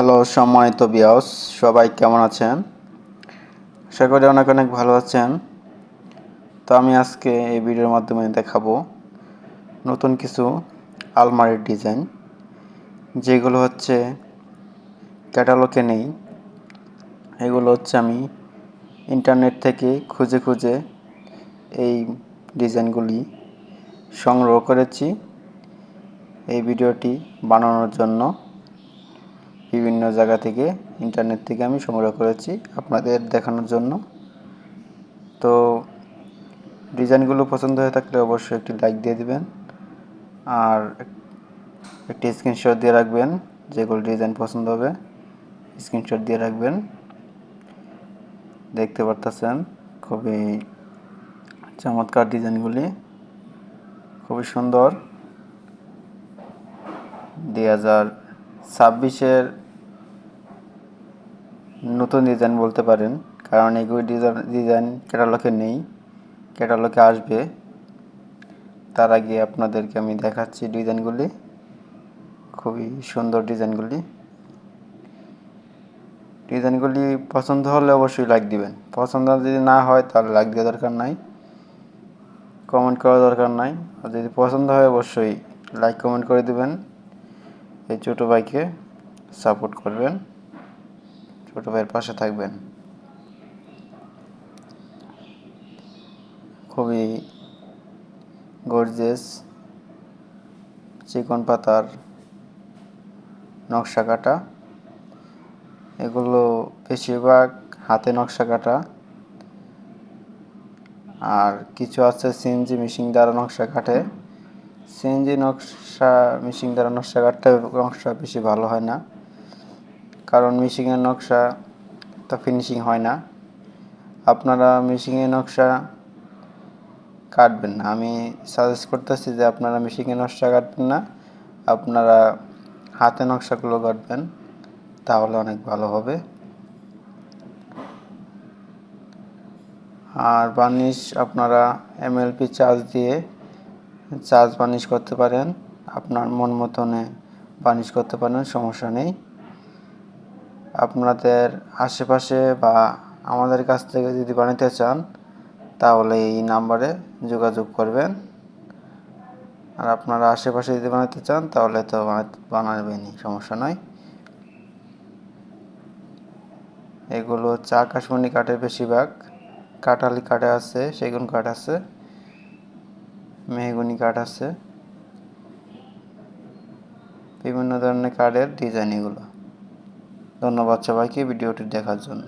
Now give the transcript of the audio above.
Hello, সম্মানিত বিয়াস সবাই কেমন আছেন? আশা করি অনেক অনেক ভালো আছেন। তো আমি আজকে এই ভিডিওর মাধ্যমে দেখাবো নতুন কিছু আলমারির ডিজাইন যেগুলো হচ্ছে ক্যাটালগে নেই। এগুলো হচ্ছে আমি ইন্টারনেট থেকে খুঁজে খুঁজে এই ডিজাইনগুলি সংগ্রহ করেছি এই ভিডিওটি বানানোর জন্য। বিভিন্ন জায়গা থেকে ইন্টারনেট থেকে আমি সংগ্রহ করেছি আপনাদের দেখানোর জন্য। তো ডিজাইনগুলো পছন্দ হয়ে থাকলে অবশ্যই একটি লাইক দিয়ে দিবেন। আর একটি স্ক্রিনশট দিয়ে রাখবেন যেগুলো ডিজাইন পছন্দ হবে। স্ক্রিনশট দিয়ে রাখবেন। দেখতে পারতেছেন, খুবই চমৎকার ডিজাইনগুলি। খুবই সুন্দর। দুই হাজার ছাব্বিশের নতুন ডিজাইন বলতে পারেন, কারণ এগুলি ডিজাইন ডিজাইন ক্যাটালগে নেই ক্যাটালগে আসবে। তার আগে আপনাদেরকে আমি দেখাচ্ছি ডিজাইনগুলি খুবই সুন্দর ডিজাইনগুলি ডিজাইনগুলি পছন্দ হলে অবশ্যই লাইক দিবেন। পছন্দ যদি না হয় তাহলে লাইক দেওয়ার দরকার নাই কমেন্ট করার দরকার নাই। আর যদি পছন্দ হয় অবশ্যই লাইক কমেন্ট করে দিবেন। এই ছোটো ভাইকে সাপোর্ট করবেন। ছোটো ভাইয়ের পাশে থাকবেন। খুবই গর্জেস চিকন পাতার নকশা কাটা। এগুলো বেশিরভাগ হাতে নকশা কাটা। আর কিছু আছে সিএনজি মেশিন দ্বারা নকশা কাটে। সিএনজি নকশা মিশিং দ্বারা নকশা কাটতে নকশা বেশি ভালো হয় না। কারণ মিশিংয়ের নকশা তো ফিনিশিং হয় না। আপনারা মিশিংয়ের নকশা কাটবেন না। আমি সাজেস্ট করতেছি যে আপনারা মিশিংয়ের নকশা কাটবেন না। আপনারা হাতে নকশাগুলো কাটবেন, তাহলে অনেক ভালো হবে। আর বার্নিশ আপনারা এমএলপি চার্জ দিয়ে চার্জ বার্নিশ করতে পারেন, আপনার মন মতনে বার্নিশ করতে পারেন, সমস্যা নেই। আপনাদের আশেপাশে বা আমাদের কাছ থেকে যদি বানাতে চান, তাহলে এই নাম্বারে যোগাযোগ করবেন। আর আপনারা আশেপাশে যদি বানাতে চান, তাহলে তো বানাবেনই, সমস্যা নয় এগুলো চা আকাশমণি কাঠের বেশিরভাগ। কাটালি কাঠে আছে, সেগুন কাঠ আছে। মেহগুনি কাঠ আছে। বিভিন্ন ধরনের কাঠের ডিজাইন এগুলো। ধন্যবাদ সবাইকে ভিডিওটি দেখার জন্য।